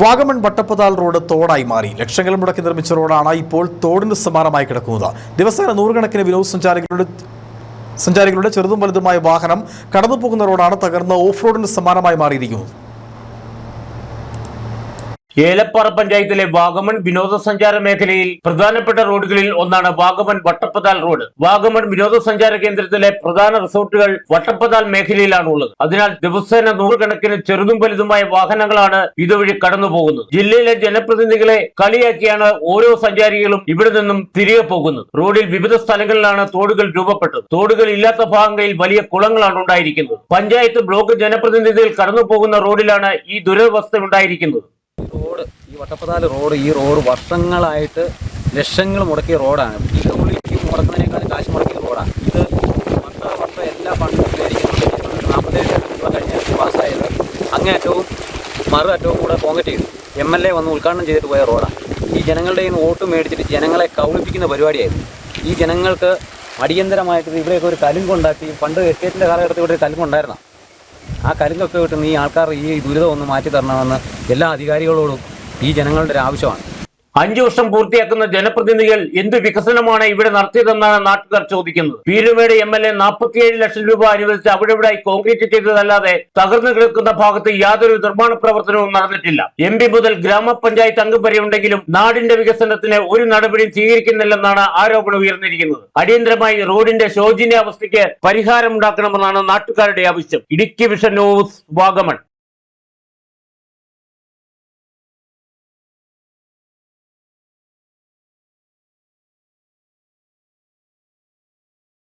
Vagamon വട്ടപ്പതാൽ road തോടായി മാറി. ലക്ഷങ്ങൾ മുടക്കി നിർമ്മിച്ച റോഡാണ് ഇപ്പോൾ തോടിന് സമാനമായി കിടക്കുന്നത്. ദിവസേന നൂറുകണക്കിന് വിനോദസഞ്ചാരികളുടെ സഞ്ചാരികളുടെ ചെറുതും വലുതുമായ വാഹനം കടന്നുപോകുന്ന റോഡാണ് തകർന്ന ഓഫ് റോഡിന് സമാനമായി മാറിയിരിക്കുന്നത്. ഏലപ്പാറ പഞ്ചായത്തിലെ വാഗമൺ വിനോദസഞ്ചാര മേഖലയിൽ പ്രധാനപ്പെട്ട റോഡുകളിൽ ഒന്നാണ് വാഗമൺ വട്ടപ്പതാൽ റോഡ്. വാഗമൺ വിനോദസഞ്ചാര കേന്ദ്രത്തിലെ പ്രധാന റിസോർട്ടുകൾ വട്ടപ്പതാൽ മേഖലയിലാണ് ഉള്ളത്. അതിനാൽ ദിവസേന നൂറുകണക്കിന് ചെറുതും വലുതുമായ വാഹനങ്ങളാണ് ഇതുവഴി കടന്നു പോകുന്നത് ജില്ലയിലെ ജനപ്രതിനിധികളെ കളിയാക്കിയാണ് ഓരോ സഞ്ചാരികളും ഇവിടെ നിന്നും തിരികെ പോകുന്നത്. റോഡിൽ വിവിധ സ്ഥലങ്ങളിലാണ് തോടുകൾ രൂപപ്പെട്ടത്. തോടുകൾ ഇല്ലാത്ത ഭാഗങ്ങളിൽ വലിയ കുളങ്ങളാണ് ഉണ്ടായിരിക്കുന്നത്. പഞ്ചായത്ത് ബ്ലോക്ക് ജനപ്രതിനിധികൾ കടന്നു പോകുന്ന റോഡിലാണ് ഈ ദുരവസ്ഥ ഉണ്ടായിരിക്കുന്നത് ഈ വട്ടപ്പതാൽ റോഡ് ഈ റോഡ് വർഷങ്ങളായിട്ട് ലക്ഷങ്ങൾ മുടക്കിയ റോഡാണ്. ഈ മുടക്കുന്നതിനേക്കാൾ കാശ് മുടക്കിയ റോഡാണ്. ഇത് വർഷം വർഷം എല്ലാ ഫണ്ടും കഴിഞ്ഞ പാസ്സായത്. അങ്ങേറ്റവും മറു അറ്റവും കൂടെ കോൺഗ്രറ്റ് ചെയ്തു എം എൽ എ വന്ന് ഉദ്ഘാടനം ചെയ്തിട്ട് പോയ റോഡാണ് ഈ ജനങ്ങളുടെ നിന്ന് വോട്ട് മേടിച്ചിട്ട് ജനങ്ങളെ കൗളിപ്പിക്കുന്ന പരിപാടിയായിരുന്നു. ഈ ജനങ്ങൾക്ക് അടിയന്തരമായിട്ട് ഇവിടെയൊക്കെ ഒരു കലുങ്കുണ്ടാക്കി പണ്ട് എസ്റ്റേറ്റിന്റെ കാലഘട്ടത്തിൽ ഇവിടെ ഒരു കലുങ്കുണ്ടായിരുന്നു ആ കലുങ്കൊക്കെ വിട്ട് നീ ആൾക്കാർ ഈ ദുരിതം ഒന്ന് മാറ്റി തരണമെന്ന് എല്ലാ അധികാരികളോടും ഈ ജനങ്ങളുടെ ഒരു ആവശ്യമാണ്. അഞ്ചു വർഷം പൂർത്തിയാക്കുന്ന ജനപ്രതിനിധികൾ എന്ത് വികസനമാണ് ഇവിടെ നടത്തിയതെന്നാണ് നാട്ടുകാർ ചോദിക്കുന്നത്. പീരുമേട് എം എൽ എ നാൽപ്പത്തിയേഴ് ലക്ഷം രൂപ അനുവദിച്ച് അവിടെ ഇവിടെ കോൺക്രീറ്റ് ചെയ്തതല്ലാതെ തകർന്നു കിടക്കുന്ന ഭാഗത്ത് യാതൊരു നിർമ്മാണ പ്രവർത്തനവും നടന്നിട്ടില്ല. എം പി മുതൽ ഗ്രാമപഞ്ചായത്ത് അംഗം വരെ ഉണ്ടെങ്കിലും നാടിന്റെ വികസനത്തിന് ഒരു നടപടിയും സ്വീകരിക്കുന്നില്ലെന്നാണ് ആരോപണം ഉയർന്നിരിക്കുന്നത്. അടിയന്തരമായി റോഡിന്റെ ശോചനീയ അവസ്ഥയ്ക്ക് പരിഹാരം ഉണ്ടാക്കണമെന്നാണ് നാട്ടുകാരുടെ ആവശ്യം. Idukki vision news Vagamon.